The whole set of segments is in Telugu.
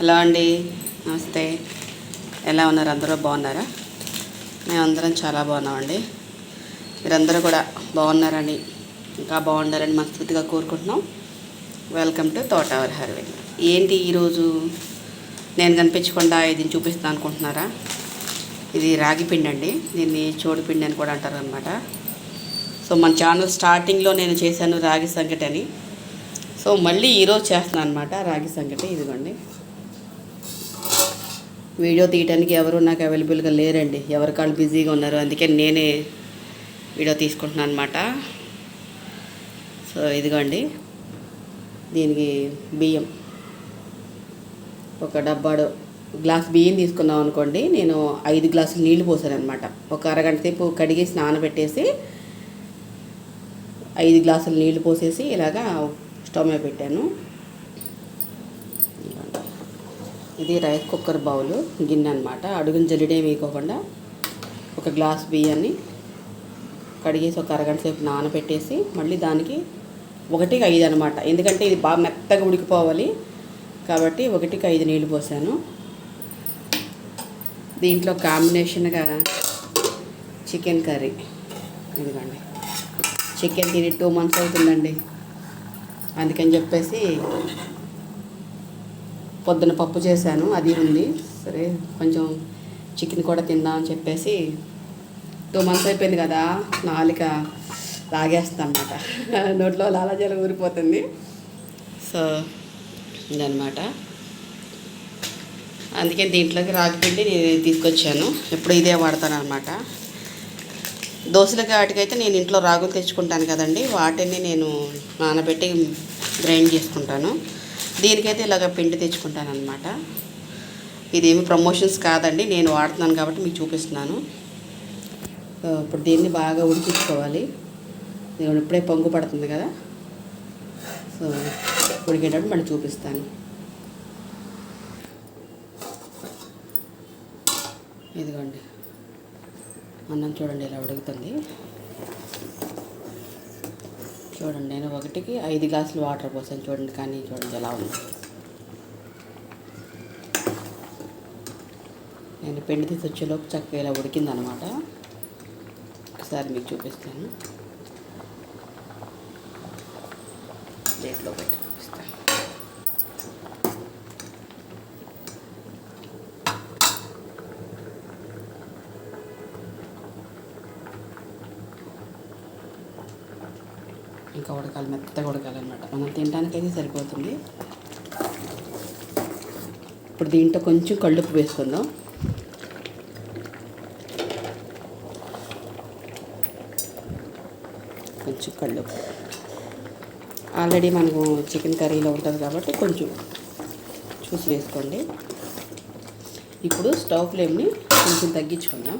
హలో అండి. నమస్తే. ఎలా ఉన్నారు? అందరూ బాగున్నారా? మేమందరం చాలా బాగున్నామండి. మీరందరూ కూడా బాగున్నారని ఇంకా బాగుండాలని మనస్ఫూర్తిగా కోరుకుంటున్నాం. వెల్కమ్ టు తోటవర్ హర్వింగ్ ఏంటి ఈరోజు? నేను కనిపించకుండా ఇది చూపిస్తాను అనుకుంటున్నారా? ఇది రాగి పిండి అండి. దీన్ని చోడు పిండి అని కూడా అంటారు అనమాట సో మన ఛానల్ స్టార్టింగ్లో నేను చేశాను రాగి సంగటి అని. సో మళ్ళీ ఈరోజు చేస్తున్నాను అనమాట రాగి సంగటి ఇదిగోండి. వీడియో తీయడానికి ఎవరు నాకు అవైలబుల్గా లేరండి. ఎవరి కాళ్ళు బిజీగా ఉన్నారు. అందుకే నేనే వీడియో తీసుకుంటున్నాను అనమాట సో ఇదిగోండి. దీనికి బియ్యం. ఒక డబ్బాడు గ్లాస్ బియ్యం తీసుకున్నాం అనుకోండి. నేను ఐదు గ్లాసులు నీళ్ళు పోసాను అనమాట ఒక అరగంట సేపు కడిగి నానబెట్టేసి ఐదు గ్లాసులు నీళ్ళు పోసేసి ఇలాగా స్టవ్ మీద పెట్టాను. ఇది రైస్ కుక్కర్ బౌలు గిన్నె అనమాట అడుగున జల్లిడే వేయకోకుండా ఒక గ్లాస్ బియ్యాన్ని కడిగేసి ఒక అరగంట సేపు నానబెట్టేసి మళ్ళీ దానికి ఒకటికి ఐదు అనమాట ఎందుకంటే ఇది బాగా మెత్తగా ఉడికిపోవాలి. కాబట్టి ఒకటికి ఐదు నీళ్ళు పోసాను. దీంట్లో కాంబినేషన్గా చికెన్ కర్రీ. ఇదిగోండి. చికెన్ తిని టూ మంత్స్ అవుతుందండి. అందుకని చెప్పేసి పొద్దున పప్పు చేశాను అది ఉంది. సరే కొంచెం చికెన్ కూడా తిందామని చెప్పేసి టూ మంత్స్ అయిపోయింది కదా నాలిక లాగేస్తా అనమాట నోట్లో లాలాజల ఊరిపోతుంది. సో ఇదనమాట అందుకే దీంట్లోకి రాగిపిండి నేను తీసుకొచ్చాను. ఎప్పుడు ఇదే వాడతాను అనమాట దోశలకి వాటికైతే నేను ఇంట్లో రాగులు తెచ్చుకుంటాను కదండి వాటిని నేను నానబెట్టి గ్రైండ్ చేసుకుంటాను. దీనికైతే ఇలాగ పిండి తెచ్చుకుంటాను అనమాట ఇదేమి ప్రమోషన్స్ కాదండి నేను వాడుతున్నాను కాబట్టి మీకు చూపిస్తున్నాను. ఇప్పుడు దీన్ని బాగా ఉడికించుకోవాలి. నేను ఇప్పుడే పొంగు పడుతుంది కదా. సో ఉడికేటప్పుడు మళ్ళీ చూపిస్తాను. ఇదిగోండి. అన్నం చూడండి ఇలా ఉడుకుతుంది. చూడండి. నేను ఒకటికి ఐదు గ్లాసులు వాటర్ పోసాను చూడండి కానీ చూడండి ఎలా ఉంది. నేను పిండి తీసి వచ్చేలోపు చక్కగా ఇలా ఉడికిందనమాట. ఒకసారి మీకు చూపిస్తాను. ప్లేట్లో పెట్టి చూపిస్తాను ఇంకా ఉడకాలి మెత్తగా ఉడకాలన్నమాట. మనం తినడానికైతే సరిపోతుంది. ఇప్పుడు దీంట్లో కొంచెం కళ్ళుప్పు వేసుకుందాం. కొంచెం కళ్ళుప్పు. ఆల్రెడీ మనకు చికెన్ కర్రీలో ఉంటుంది కాబట్టి కొంచెం చూసి వేసుకోండి. ఇప్పుడు స్టవ్ ఫ్లేమ్ని కొంచెం తగ్గించుకుందాం.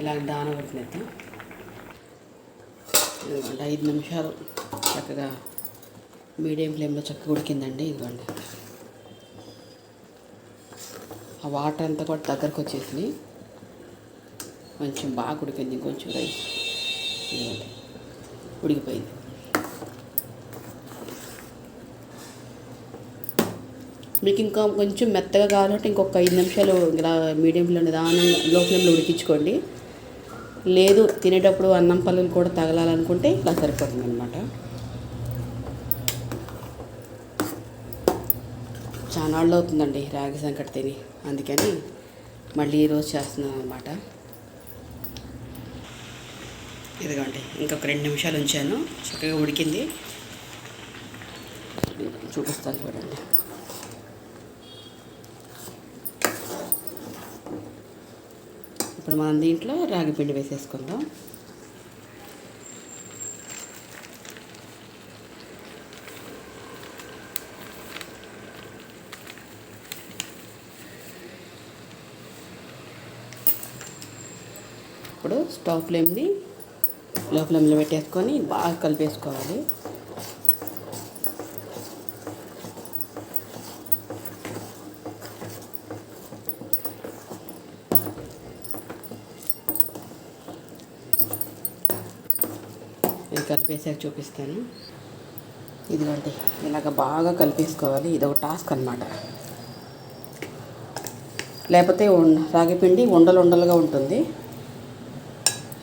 ఇలా దాన కొట్టినట్టు ఇదిగోండి ఐదు నిమిషాలు చక్కగా మీడియం ఫ్లేమ్లో చక్కగా ఉడికిందండి ఇదిగోండి. ఆ వాటర్ అంతా కూడా దగ్గరకు వచ్చేసింది. కొంచెం బాగా ఉడికింది ఇంకొంచెం రైస్. ఇదిగోండి ఉడికిపోయింది. మీకు ఇంకా కొంచెం మెత్తగా కావాలంటే ఇంకొక ఐదు నిమిషాలు ఇలా మీడియం ఫ్లేమ్ నిదానంగా లో ఫ్లేమ్లో ఉడికించుకోండి. లేదు తినేటప్పుడు అన్నం పళ్ళు కూడా తగలాలనుకుంటే ఇలా సరిపోతుంది అనమాట చాలా అవుతుందండి రాగి సంకట తిని. అందుకని మళ్ళీ ఈరోజు చేస్తున్నాను అనమాట ఇదిగోండి ఇంకొక రెండు నిమిషాలు ఉంచాను. చక్కగా ఉడికింది. చూపిస్తాను చూడండి. ఇప్పుడు మనం దీంట్లో రాగి పిండి వేసేసుకుందాం. ఇప్పుడు స్టవ్ ఫ్లేమ్ని లో ఫ్లేమ్లో పెట్టేసుకొని బాగా కలిపేసుకోవాలి. కలిపేసాక చూపిస్తాను. ఇదిగోండి ఇలాగ బాగా కలిపేసుకోవాలి. ఇది ఒక టాస్క్ అనమాట లేకపోతే రాగిపిండి రాగి పిండి ఉండలు ఉండలుగా ఉంటుంది.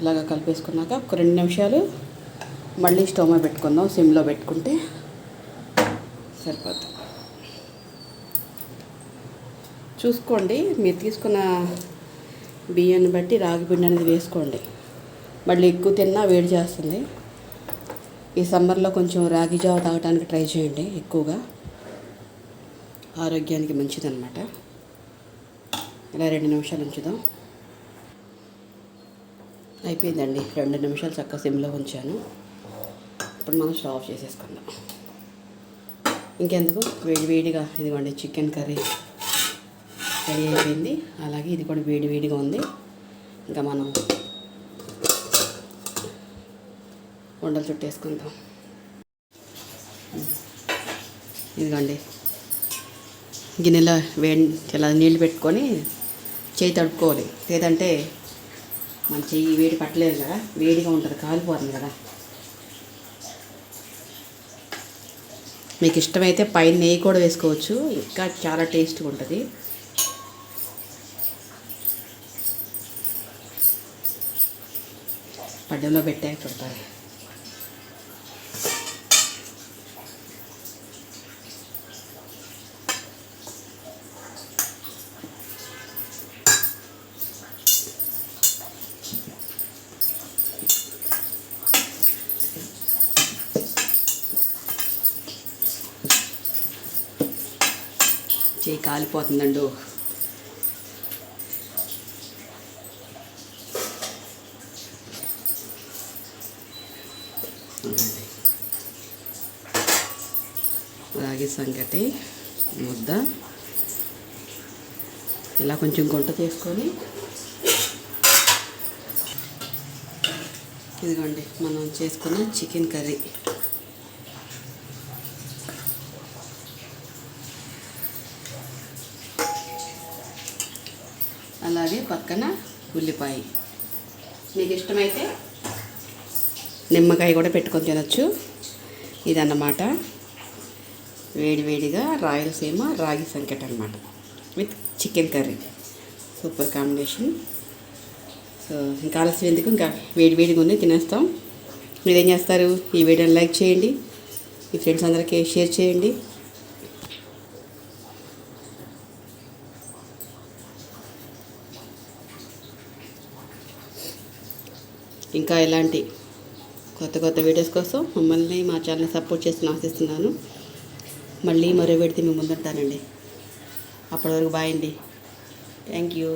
ఇలాగ కలిపేసుకున్నాక ఒక రెండు నిమిషాలు మళ్ళీ స్టవ్ మీద పెట్టుకుందాం. సిమ్లో పెట్టుకుంటే సరిపోతుంది చూసుకోండి మీరు తీసుకున్న బియ్యాన్ని బట్టి రాగి పిండి అనేది వేసుకోండి. మళ్ళీ ఎక్కువ తిన్నా వేడి చేస్తుంది. ఈ సమ్మర్లో కొంచెం రాగి జావ తాగడానికి ట్రై చేయండి ఎక్కువగా. ఆరోగ్యానికి మంచిదన్నమాట. ఇలా రెండు నిమిషాలు ఉంచుదాం. అయిపోయిందండి. రెండు నిమిషాలు చక్కగా సిమ్లో ఉంచాను. ఇప్పుడు మనం స్టవ్ చేసేసుకుందాం. ఇంకెందుకు? వేడి వేడిగా ఇదిగోండి చికెన్ కర్రీ రెడీ అయిపోయింది. అలాగే ఇది కూడా వేడి వేడిగా ఉంది. ఇంకా మనం ఉండలు చుట్టేసుకుందాం ఇదిగోండి. గిన్నెలో వేడి ఇలా నీళ్ళు పెట్టుకొని చేయి తడుపుకోవాలి. లేదంటే మన చెయ్యి వేడి పట్టలేదు కదా. వేడిగా ఉంటుంది కాలిపోతుంది కదా. మీకు ఇష్టమైతే పైన నెయ్యి కూడా వేసుకోవచ్చు. ఇంకా చాలా టేస్ట్గా ఉంటుంది. పడ్డంలో పెట్టాక పెడతారు చేయి కాలిపోతుందండు. రాగి సంగటి ముద్ద. ఇలా కొంచెం గుంట చేసుకొని ఇదిగోండి మనం చేసుకున్న చికెన్ కర్రీ. అలాగే పక్కన ఉల్లిపాయ. మీకు ఇష్టమైతే నిమ్మకాయ కూడా పెట్టుకొని తినచ్చు. ఇదన్నమాట. వేడివేడిగా రాయలసీమ రాగి సంకట అనమాట with chicken curry. Super combination. So ఇంకా ఆలస్యం ఎందుకు? ఇంకా వేడివేడిగా ఉంది తినేస్తాం. మీరేం చేస్తారు? ఈ వీడియోని లైక్ చేయండి. మీ ఫ్రెండ్స్ అందరికీ షేర్ చేయండి. ఇంకా ఎలాంటి కొత్త కొత్త వీడియోస్ కోసం మమ్మల్ని మా ఛానల్ సపోర్ట్ చేసి ఆశిస్తున్నాను. మళ్ళీ మరో వీడితే మేము ముందుంటానండి. అప్పటి వరకు బాయ్ అండి. Thank you